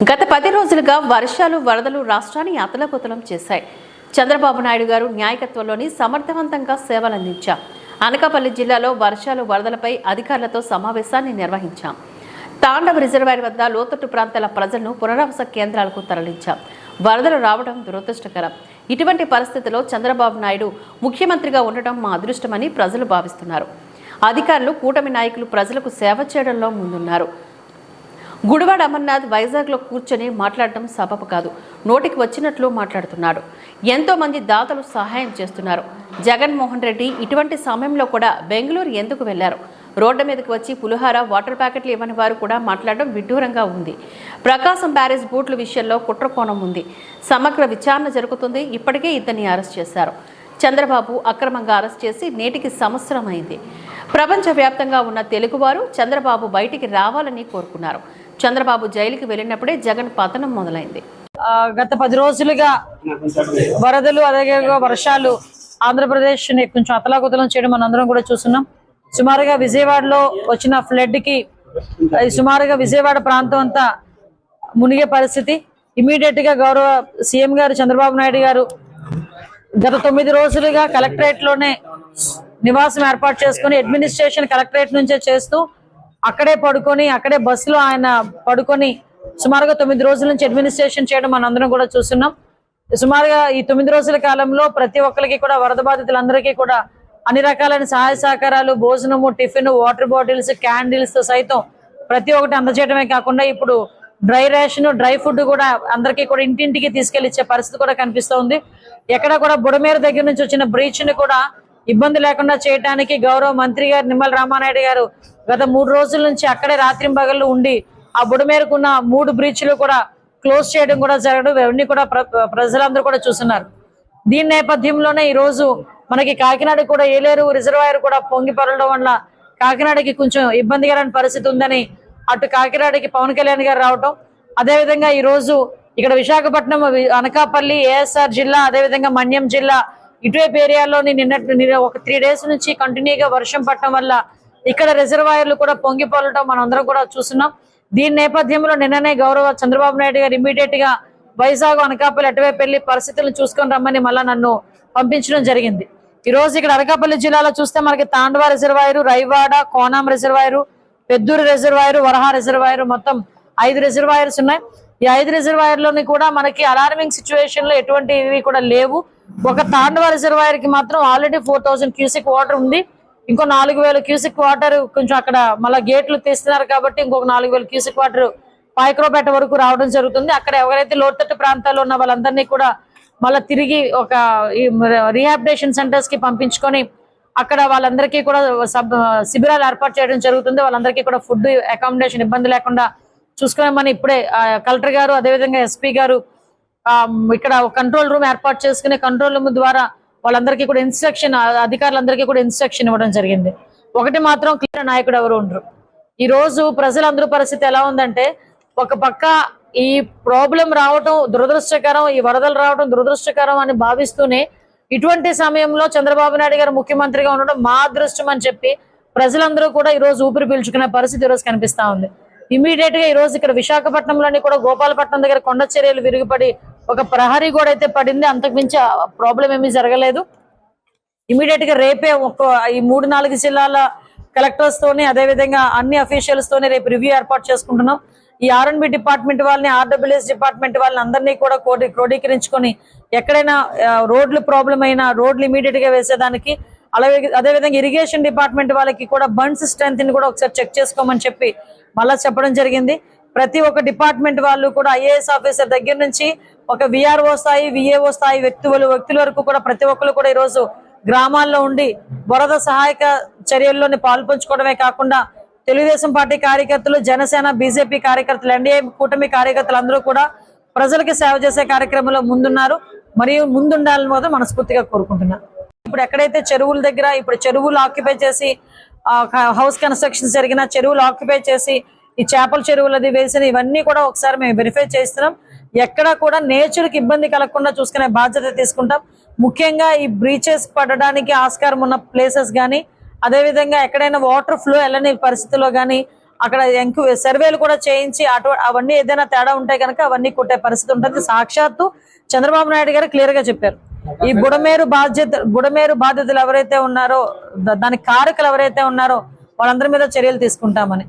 గత పది రోజులుగా వర్షాలు వరదలు రాష్ట్రాన్ని అతలకుతలం చేశాయి. చంద్రబాబు నాయుడు గారు నాయకత్వంలోని సమర్థవంతంగా సేవలందించాం అనకాపల్లి జిల్లాలో వర్షాలు వరదలపై అధికారులతో సమావేశాన్ని నిర్వహించాం. తాండవ రిజర్వాయర్ వద్ద లోతట్టు ప్రాంతాల ప్రజలను పునరావాస కేంద్రాలకు తరలించాం. వరదలు రావడం దురదృష్టకరం. ఇటువంటి పరిస్థితిలో చంద్రబాబు నాయుడు ముఖ్యమంత్రిగా ఉండటం మా అదృష్టమని ప్రజలు భావిస్తున్నారు. అధికారులు కూటమి నాయకులు ప్రజలకు సేవ చేయడంలో ముందున్నారు. గుడివాడ అమర్నాథ్ వైజాగ్లో కూర్చొని మాట్లాడటం సబబు కాదు. నోటికి వచ్చినట్లు మాట్లాడుతున్నాడు. ఎంతోమంది దాతలు సహాయం చేస్తున్నారు. జగన్మోహన్ రెడ్డి ఇటువంటి సమయంలో కూడా బెంగళూరు ఎందుకు వెళ్ళారు రోడ్డు మీదకి వచ్చి పులిహార వాటర్ ప్యాకెట్లు ఇవ్వని వారు కూడా మాట్లాడడం విడ్డూరంగా ఉంది. ప్రకాశం బ్యారేజ్ బూట్ల విషయంలో కుట్రకోణం ఉంది. సమగ్ర విచారణ జరుగుతుంది. ఇప్పటికే ఇతన్ని అరెస్ట్ చేశారు. చంద్రబాబు అక్రమంగా అరెస్ట్ చేసి నేటికి సంవత్సరం అయింది. ప్రపంచవ్యాప్తంగా ఉన్న తెలుగువారు చంద్రబాబు బయటికి రావాలని కోరుకున్నారు. చంద్రబాబు జైలుకి వెళ్ళినప్పుడే జగన్ పతనం మొదలైంది. ఆ, గత పది రోజులుగా వరదలు అలాగే వర్షాలు ఆంధ్రప్రదేశ్ని కొంచెం అతలాకుతలం చేయడం మనం అందరం కూడా చూస్తున్నాం. సుమారుగా విజయవాడలో వచ్చిన ఫ్లడ్కి సుమారుగా విజయవాడ ప్రాంతం అంతా మునిగే పరిస్థితి. ఇమీడియట్గా గౌరవ సీఎం గారు చంద్రబాబు నాయుడు గారు గత తొమ్మిది రోజులుగా కలెక్టరేట్లోనే నివాసం ఏర్పాటు చేసుకుని అడ్మినిస్ట్రేషన్ కలెక్టరేట్ నుంచే చేస్తూ అక్కడే పడుకొని అక్కడే బస్సులో ఆయన పడుకొని సుమారుగా తొమ్మిది రోజుల నుంచి అడ్మినిస్ట్రేషన్ చేయడం మనందరం కూడా చూస్తున్నాం. సుమారుగా ఈ తొమ్మిది రోజుల కాలంలో ప్రతి ఒక్కరికి కూడా వరద బాధితులందరికీ కూడా అన్ని రకాలైన సహాయ సహకారాలు భోజనము టిఫిన్ వాటర్ బాటిల్స్ క్యాండిల్స్ సైతం ప్రతి ఒక్కటి అందజేయడమే కాకుండా ఇప్పుడు డ్రై రేషన్ డ్రై ఫుడ్ కూడా అందరికీ కూడా ఇంటింటికి తీసుకెళ్ళి ఇచ్చే పరిస్థితి కూడా కనిపిస్తోంది ఎక్కడ కూడా బుడమేర దగ్గర నుంచి వచ్చిన బ్రీచ్ని కూడా ఇబ్బంది లేకుండా చేయడానికి గౌరవ మంత్రి గారు నిమ్మల రామానాయుడు గారు గత మూడు రోజుల నుంచి అక్కడే రాత్రింబగళ్ళు ఉండి ఆ బుడమేరుకున్న మూడు బ్రీచ్లు కూడా క్లోజ్ చేయడం కూడా జరగడం ఇవన్నీ కూడా ప్ర- ప్రజలందరూ కూడా చూస్తున్నారు. దీని నేపథ్యంలోనే ఈ రోజు మనకి కాకినాడ కూడా ఏలేరు రిజర్వాయర్ కూడా పొంగి వల్ల కాకినాడకి కొంచెం ఇబ్బందికరమైన పరిస్థితి ఉందని అటు కాకినాడకి పవన్ కళ్యాణ్ గారు రావటం అదేవిధంగా ఈ రోజు ఇక్కడ విశాఖపట్నం అనకాపల్లి ఏఎస్ఆర్ జిల్లా అదేవిధంగా మన్యం జిల్లా ఇటువైపు ఏరియాలోని నిన్న ఒక త్రీ డేస్ నుంచి కంటిన్యూగా వర్షం పడటం వల్ల ఇక్కడ రిజర్వాయర్లు కూడా పొంగిపోలటం మనందరం మనం అందరం కూడా చూస్తున్నాం. దీని నేపథ్యంలో నిన్ననే గౌరవ చంద్రబాబు నాయుడు గారు ఇమీడియట్గా వైజాగ్ అనకాపల్లి అటువైపు వెళ్ళి పరిస్థితులను చూసుకొని రమ్మని మళ్ళా నన్ను పంపించడం జరిగింది. ఈ రోజు ఇక్కడ అనకాపల్లి జిల్లాలో చూస్తే మనకి Tandava reservoir Raiwada Konam reservoir Pedduru reservoir Varaha reservoir మొత్తం ఐదు రిజర్వాయర్స్ ఉన్నాయి. ఈ ఐదు రిజర్వాయర్లోని కూడా మనకి అలార్మింగ్ సిచ్యువేషన్లో ఎటువంటి ఇవి కూడా లేవు. ఒక తాండవ రిజర్వాయర్కి మాత్రం already four thousand cusec water ఉంది. ఇంకో నాలుగు వేల క్యూసిక్ వాటర్ కొంచెం అక్కడ మళ్ళీ గేట్లు తీస్తున్నారు కాబట్టి ఇంకొక నాలుగు వేల క్యూసిక్ వాటర్ పాయక్రోపేట వరకు రావడం జరుగుతుంది. అక్కడ ఎవరైతే లోతట్టు ప్రాంతాల్లో ఉన్న వాళ్ళందరినీ కూడా మళ్ళీ తిరిగి ఒక రీహాబిటేషన్ సెంటర్స్కి పంపించుకొని అక్కడ వాళ్ళందరికీ కూడా సబ్ శిబిరాలు ఏర్పాటు చేయడం జరుగుతుంది. వాళ్ళందరికీ కూడా ఫుడ్ అకామిడేషన్ ఇబ్బంది లేకుండా చూసుకోమని ఇప్పుడే కలెక్టర్ గారు అదేవిధంగా ఎస్పీ గారు ఇక్కడ కంట్రోల్ రూమ్ ఏర్పాటు చేసుకునే కంట్రోల్ రూమ్ ద్వారా వాళ్ళందరికీ కూడా ఇన్స్ట్రక్షన్ అధికారులందరికీ కూడా ఇన్స్ట్రక్షన్ ఇవ్వడం జరిగింది. ఒకటి మాత్రం క్లియర్ నాయకుడు ఎవరు ఉండరు. ఈ రోజు ప్రజలందరూ పరిస్థితి ఎలా ఉందంటే ఒక పక్క ఈ ప్రాబ్లం రావటం దురదృష్టకరం ఈ వరదలు రావడం దురదృష్టకరం అని భావిస్తూనే ఇటువంటి సమయంలో చంద్రబాబు నాయుడు గారు ముఖ్యమంత్రిగా ఉండడం మా అదృష్టం అని చెప్పి ప్రజలందరూ కూడా ఈ రోజు ఊపిరి పీల్చుకునే పరిస్థితి ఈరోజు రోజు కనిపిస్తా ఉంది. ఇమీడియట్గా ఈ రోజు ఇక్కడ విశాఖపట్నంలోని కూడా గోపాలపట్నం దగ్గర కొండ చర్యలు విరిగిపడి ఒక ప్రహరీ కూడా అయితే పడింది. అంతకుమించి ప్రాబ్లం ఏమీ జరగలేదు. ఇమీడియట్గా రేపే ఒక ఈ మూడు నాలుగు జిల్లాల కలెక్టర్స్ తోని అదే విధంగా అన్ని అఫీషియల్స్ తోని రేపు రివ్యూ ఏర్పాటు చేసుకుంటున్నాం. ఈ ఆర్ఎన్బి డిపార్ట్మెంట్ వాళ్ళని ఆర్డబ్ల్యూఎస్ డిపార్ట్మెంట్ వాళ్ళని అందరినీ కూడా క్రోడీకరించుకొని ఎక్కడైనా రోడ్లు ప్రాబ్లం అయినా రోడ్లు ఇమీడియట్గా వేసేదానికి అలాగే అదే విధంగా ఇరిగేషన్ డిపార్ట్మెంట్ వాళ్ళకి కూడా బండ్స్ స్ట్రెంత్ని కూడా ఒకసారి చెక్ చేసుకోమని చెప్పి మళ్ళా చెప్పడం జరిగింది. ప్రతి ఒక్క డిపార్ట్మెంట్ వాళ్ళు కూడా ఐఏఎస్ ఆఫీసర్ దగ్గర నుంచి ఒక విఆర్ఓ స్థాయి విఏఓ స్థాయి వ్యక్తులు వ్యక్తుల వరకు కూడా ప్రతి ఒక్కరు కూడా ఈరోజు గ్రామాల్లో ఉండి వరద సహాయక చర్యల్లోని పాల్పంచుకోవడమే కాకుండా తెలుగుదేశం పార్టీ కార్యకర్తలు జనసేన బీజేపీ కార్యకర్తలు ఎన్డీఏ కూటమి కార్యకర్తలు అందరూ కూడా ప్రజలకి సేవ చేసే కార్యక్రమంలో ముందున్నారు. మరియు ముందుండాలని మాత్రం మనస్ఫూర్తిగా కోరుకుంటున్నాను ఇప్పుడు ఎక్కడైతే చెరువుల దగ్గర ఇప్పుడు చెరువులు ఆక్యుపై చేసి ఆ, హౌస్ కన్స్ట్రక్షన్ జరిగిన చెరువులు ఆక్యుపై చేసి ఈ చేపల అది వేసిన ఇవన్నీ కూడా ఒకసారి మేము వెరిఫై చేస్తున్నాం. ఎక్కడా కూడా నేచర్కి ఇబ్బంది కలగకుండా చూసుకునే బాధ్యత తీసుకుంటాం. ముఖ్యంగా ఈ బ్రీచెస్ పడడానికి ఆస్కారం ఉన్న ప్లేసెస్ కానీ అదేవిధంగా ఎక్కడైనా వాటర్ ఫ్లో వెళ్ళని పరిస్థితుల్లో కానీ అక్కడ ఎంక్వ సర్వేలు కూడా చేయించి అటు అవన్నీ ఏదైనా తేడా ఉంటాయి కనుక అవన్నీ కొట్టే పరిస్థితి ఉంటుంది. సాక్షాత్తు చంద్రబాబు నాయుడు గారు క్లియర్గా చెప్పారు. ఈ బుడమేరు బాధ్యత బుడమేరు బాధితులు ఎవరైతే ఉన్నారో ద- దానికి కారకులు ఎవరైతే ఉన్నారో వాళ్ళందరి మీద చర్యలు తీసుకుంటామని.